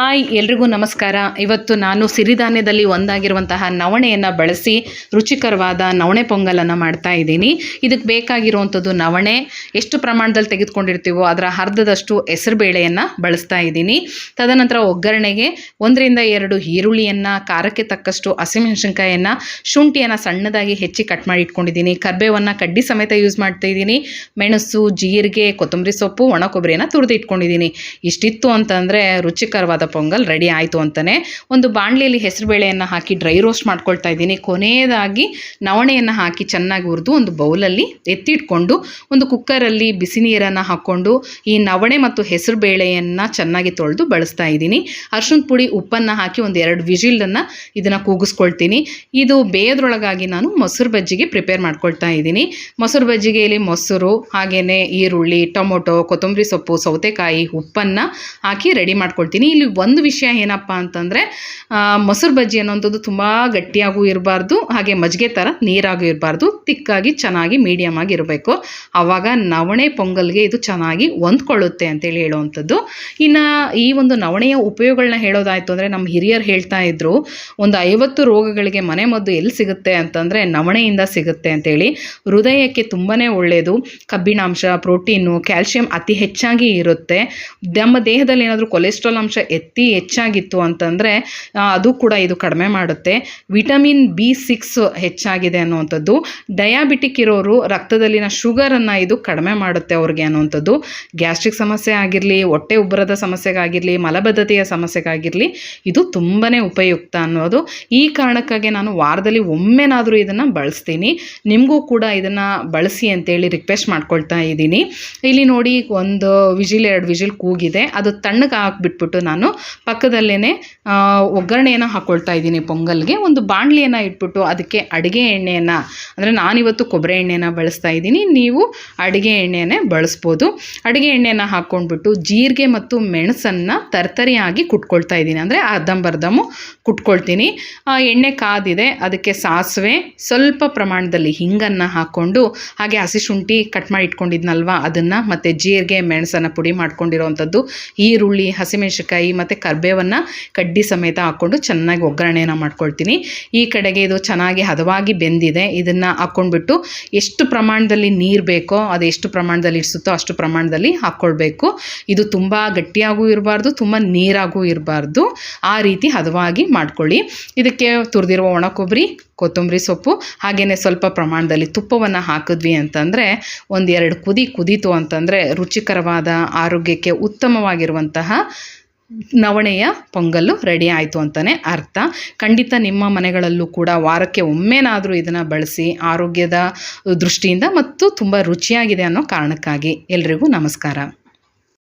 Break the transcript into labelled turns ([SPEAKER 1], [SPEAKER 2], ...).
[SPEAKER 1] Hi, ಎಲ್ರಿಗೂ ನಮಸ್ಕಾರ. ಇವತ್ತು ನಾನು ಸಿರಿಧಾನ್ಯದಲ್ಲಿ ಒಂದಾಗಿರುವಂತಹ ನವಣೆಯನ್ನು ಬಳಸಿ ರುಚಿಕರವಾದ ನವಣೆ ಪೊಂಗಲನ್ನು ಮಾಡ್ತಾ ಇದ್ದೀನಿ. ಇದಕ್ಕೆ ಬೇಕಾಗಿರುವಂಥದ್ದು ನವಣೆ, ಎಷ್ಟು ಪ್ರಮಾಣದಲ್ಲಿ ತೆಗೆದುಕೊಂಡಿರ್ತೀವೋ ಅದರ ಅರ್ಧದಷ್ಟು ಹೆಸರುಬೇಳೆಯನ್ನು ಬಳಸ್ತಾ ಇದ್ದೀನಿ. ತದನಂತರ ಒಗ್ಗರಣೆಗೆ ಒಂದರಿಂದ ಎರಡು ಈರುಳ್ಳಿಯನ್ನು, ಖಾರಕ್ಕೆ ತಕ್ಕಷ್ಟು ಹಸಿಮೆಣಸಿನ್ಕಾಯನ್ನು, ಶುಂಠಿಯನ್ನು ಸಣ್ಣದಾಗಿ ಹೆಚ್ಚಿ ಕಟ್ ಮಾಡಿ ಇಟ್ಕೊಂಡಿದ್ದೀನಿ. ಕರ್ಬೇವನ್ನು ಕಡ್ಡಿ ಸಮೇತ ಯೂಸ್ ಮಾಡ್ತಾ ಇದ್ದೀನಿ. ಮೆಣಸು, ಜೀರಿಗೆ, ಕೊತ್ತಂಬರಿ ಸೊಪ್ಪು, ಒಣ ಕೊಬ್ಬರಿಯನ್ನು ತುರಿದು ಇಟ್ಕೊಂಡಿದ್ದೀನಿ. ಇಷ್ಟಿತ್ತು ಅಂತಂದರೆ ರುಚಿಕರವಾದ ಪೊಂಗಲ್ ರೆಡಿ ಆಯಿತು ಅಂತಲೇ ಒಂದು ಬಾಣಲಿಯಲ್ಲಿ ಹೆಸರುಬೇಳೆಯನ್ನು ಹಾಕಿ ಡ್ರೈ ರೋಸ್ಟ್ ಮಾಡ್ಕೊಳ್ತಾ ಇದ್ದೀನಿ. ಕೊನೆಯದಾಗಿ ನವಣೆಯನ್ನು ಹಾಕಿ ಚೆನ್ನಾಗಿ ಹುರಿದು ಒಂದು ಬೌಲಲ್ಲಿ ಎತ್ತಿಟ್ಕೊಂಡು ಒಂದು ಕುಕ್ಕರಲ್ಲಿ ಬಿಸಿ ನೀರನ್ನು ಹಾಕ್ಕೊಂಡು ಈ ನವಣೆ ಮತ್ತು ಹೆಸರುಬೇಳೆಯನ್ನು ಚೆನ್ನಾಗಿ ತೊಳೆದು ಬಳಸ್ತಾ ಇದ್ದೀನಿ. ಅರ್ಶಿನ ಪುಡಿ, ಉಪ್ಪನ್ನು ಹಾಕಿ ಒಂದು ಎರಡು ವಿಜಿಲನ್ನು ಇದನ್ನು ಕೂಗಿಸ್ಕೊಳ್ತೀನಿ. ಇದು ಬೇಯದ್ರೊಳಗಾಗಿ ನಾನು ಮೊಸರು ಬಜ್ಜಿಗೆ ಪ್ರಿಪೇರ್ ಮಾಡ್ಕೊಳ್ತಾ ಇದ್ದೀನಿ. ಮೊಸರು ಬಜ್ಜಿಗೆಯಲ್ಲಿ ಮೊಸರು ಹಾಗೆಯೇ ಈರುಳ್ಳಿ, ಟೊಮೊಟೊ, ಕೊತ್ತಂಬರಿ ಸೊಪ್ಪು, ಸೌತೆಕಾಯಿ, ಉಪ್ಪನ್ನು ಹಾಕಿ ರೆಡಿ ಮಾಡ್ಕೊಳ್ತೀನಿ. ಇಲ್ಲಿ ಒಂದು ವಿಷಯ ಏನಪ್ಪ ಅಂತಂದರೆ ಮೊಸರು ಬಜ್ಜಿ ಅನ್ನೋಂಥದ್ದು ತುಂಬ ಗಟ್ಟಿಯಾಗೂ ಇರಬಾರ್ದು, ಹಾಗೆ ಮಜ್ಜಿಗೆ ಥರ ನೀರಾಗೂ ಇರಬಾರ್ದು, ತಿಕ್ಕಾಗಿ ಚೆನ್ನಾಗಿ ಮೀಡಿಯಮ್ ಆಗಿ ಇರಬೇಕು. ಆವಾಗ ನವಣೆ ಪೊಂಗಲ್ಗೆ ಇದು ಚೆನ್ನಾಗಿ ಹೊಂದ್ಕೊಳ್ಳುತ್ತೆ ಅಂತೇಳಿ ಹೇಳುವಂಥದ್ದು. ಇನ್ನು ಈ ಒಂದು ನವಣೆಯ ಉಪಯೋಗಗಳನ್ನ ಹೇಳೋದಾಯಿತು ಅಂದರೆ, ನಮ್ಮ ಹಿರಿಯರು ಹೇಳ್ತಾ ಇದ್ರು, ಒಂದು ಐವತ್ತು ರೋಗಗಳಿಗೆ ಮನೆ ಮದ್ದು ಎಲ್ಲಿ ಸಿಗುತ್ತೆ ಅಂತಂದರೆ, ನವಣೆಯಿಂದ ಸಿಗುತ್ತೆ ಅಂತೇಳಿ. ಹೃದಯಕ್ಕೆ ತುಂಬಾ ಒಳ್ಳೆಯದು ಕಬ್ಬಿಣಾಂಶ, ಪ್ರೋಟೀನು, ಕ್ಯಾಲ್ಶಿಯಂ ಅತಿ ಹೆಚ್ಚಾಗಿ ಇರುತ್ತೆ. ನಮ್ಮ ದೇಹದಲ್ಲಿ ಏನಾದರೂ ಕೊಲೆಸ್ಟ್ರಾಲ್ ಅಂಶ ಎತ್ತಿ ಹೆಚ್ಚಾಗಿತ್ತು ಅಂತಂದರೆ ಅದು ಕೂಡ ಇದು ಕಡಿಮೆ ಮಾಡುತ್ತೆ. ವಿಟಮಿನ್ ಬಿ ಸಿಕ್ಸ್ ಹೆಚ್ಚಾಗಿದೆ ಅನ್ನುವಂಥದ್ದು. ಡಯಾಬಿಟಿಕ್ ಇರೋರು ರಕ್ತದಲ್ಲಿನ ಶುಗರನ್ನು ಇದು ಕಡಿಮೆ ಮಾಡುತ್ತೆ ಅವ್ರಿಗೆ ಅನ್ನುವಂಥದ್ದು. ಗ್ಯಾಸ್ಟ್ರಿಕ್ ಸಮಸ್ಯೆ ಆಗಿರಲಿ, ಹೊಟ್ಟೆ ಉಬ್ಬರದ ಸಮಸ್ಯೆಗಾಗಿರಲಿ, ಮಲಬದ್ಧತೆಯ ಸಮಸ್ಯೆಗಾಗಿರಲಿ, ಇದು ತುಂಬಾ ಉಪಯುಕ್ತ ಅನ್ನೋದು. ಈ ಕಾರಣಕ್ಕಾಗಿ ನಾನು ವಾರದಲ್ಲಿ ಒಮ್ಮೆನಾದರೂ ಇದನ್ನು ಬಳಸ್ತೀನಿ. ನಿಮಗೂ ಕೂಡ ಇದನ್ನು ಬಳಸಿ ಅಂತೇಳಿ ರಿಕ್ವೆಸ್ಟ್ ಮಾಡ್ಕೊಳ್ತಾ ಇದ್ದೀನಿ. ಇಲ್ಲಿ ನೋಡಿ ಒಂದು ವಿಜಿಲ್, ಎರಡು ವಿಜಿಲ್ ಕೂಗಿದೆ. ಅದು ತಣ್ಣಗೆ ಹಾಕ್ಬಿಟ್ಬಿಟ್ಟು ನಾನು ಪಕ್ಕದಲ್ಲೇ ಒಗ್ಗರಣೆಯನ್ನು ಹಾಕ್ಕೊಳ್ತಾ ಇದ್ದೀನಿ ಪೊಂಗಲ್ಗೆ. ಒಂದು ಬಾಣಲಿಯನ್ನು ಇಟ್ಬಿಟ್ಟು ಅದಕ್ಕೆ ಅಡುಗೆ ಎಣ್ಣೆಯನ್ನು, ಅಂದರೆ ನಾನಿವತ್ತು ಕೊಬ್ಬರಿ ಎಣ್ಣೆನ ಬಳಸ್ತಾ ಇದ್ದೀನಿ. ನೀವು ಅಡುಗೆ ಎಣ್ಣೆನೇ ಬಳಸ್ಬೋದು. ಅಡುಗೆ ಎಣ್ಣೆನ ಹಾಕ್ಕೊಂಡ್ಬಿಟ್ಟು ಜೀರಿಗೆ ಮತ್ತು ಮೆಣಸನ್ನು ತರ್ತರಿಯಾಗಿ ಕುಟ್ಕೊಳ್ತಾ ಇದ್ದೀನಿ. ಅಂದರೆ ಅರ್ಧಂಬರ್ಧಮು ಕುಟ್ಕೊಳ್ತೀನಿ. ಎಣ್ಣೆ ಕಾದಿದೆ, ಅದಕ್ಕೆ ಸಾಸಿವೆ, ಸ್ವಲ್ಪ ಪ್ರಮಾಣದಲ್ಲಿ ಹಿಂಗನ್ನು ಹಾಕ್ಕೊಂಡು, ಹಾಗೆ ಹಸಿ ಶುಂಠಿ ಕಟ್ ಮಾಡಿ ಇಟ್ಕೊಂಡಿದ್ನಲ್ವ, ಅದನ್ನು ಮತ್ತು ಜೀರಿಗೆ, ಮೆಣಸನ್ನು ಪುಡಿ ಮಾಡ್ಕೊಂಡಿರೋವಂಥದ್ದು ಈರುಳ್ಳಿ, ಹಸಿಮೆಣಸಿನ್ಕಾಯಿ ಮತ್ತು ಕರ್ಬೇವನ್ನು ಕಡ್ಡಿ ಸಮೇತ ಹಾಕ್ಕೊಂಡು ಚೆನ್ನಾಗಿ ಒಗ್ಗರಣೆಯನ್ನು ಮಾಡ್ಕೊಳ್ತೀನಿ. ಈ ಕಡೆಗೆ ಇದು ಚೆನ್ನಾಗಿ ಹದವಾಗಿ ಬೆಂದಿದೆ. ಇದನ್ನು ಹಾಕ್ಕೊಂಡ್ಬಿಟ್ಟು ಎಷ್ಟು ಪ್ರಮಾಣದಲ್ಲಿ ನೀರು ಬೇಕೋ ಅದು ಎಷ್ಟು ಪ್ರಮಾಣದಲ್ಲಿ ಇಡಿಸುತ್ತೋ ಅಷ್ಟು ಪ್ರಮಾಣದಲ್ಲಿ ಹಾಕ್ಕೊಳ್ಬೇಕು. ಇದು ತುಂಬ ಗಟ್ಟಿಯಾಗೂ ಇರಬಾರ್ದು, ತುಂಬ ನೀರಾಗೂ ಇರಬಾರ್ದು. ಆ ರೀತಿ ಹದವಾಗಿ ಮಾಡ್ಕೊಳ್ಳಿ. ಇದಕ್ಕೆ ತುರಿದಿರುವ ಒಣ ಕೊಬ್ಬರಿ ಕೊತ್ತಂಬರಿ ಸೊಪ್ಪು ಹಾಗೆಯೇ ಸ್ವಲ್ಪ ಪ್ರಮಾಣದಲ್ಲಿ ತುಪ್ಪವನ್ನು ಹಾಕಿದ್ವಿ ಅಂತಂದರೆ ಒಂದೆರಡು ಕುದಿ ಕುದೀತು ಅಂತಂದರೆ ರುಚಿಕರವಾದ ಆರೋಗ್ಯಕ್ಕೆ ಉತ್ತಮವಾಗಿರುವಂತಹ ನವಣೆಯ ಪೊಂಗಲ್ಲು ರೆಡಿ ಆಯಿತು ಅಂತಲೇ ಅರ್ಥ. ಖಂಡಿತ ನಿಮ್ಮ ಮನೆಗಳಲ್ಲೂ ಕೂಡ ವಾರಕ್ಕೆ ಒಮ್ಮೆನಾದರೂ ಇದನ್ನು ಬಳಸಿ ಆರೋಗ್ಯದ ದೃಷ್ಟಿಯಿಂದ ಮತ್ತು ತುಂಬ ರುಚಿಯಾಗಿದೆ ಅನ್ನೋ ಕಾರಣಕ್ಕಾಗಿ ಎಲ್ರಿಗೂ ನಮಸ್ಕಾರ.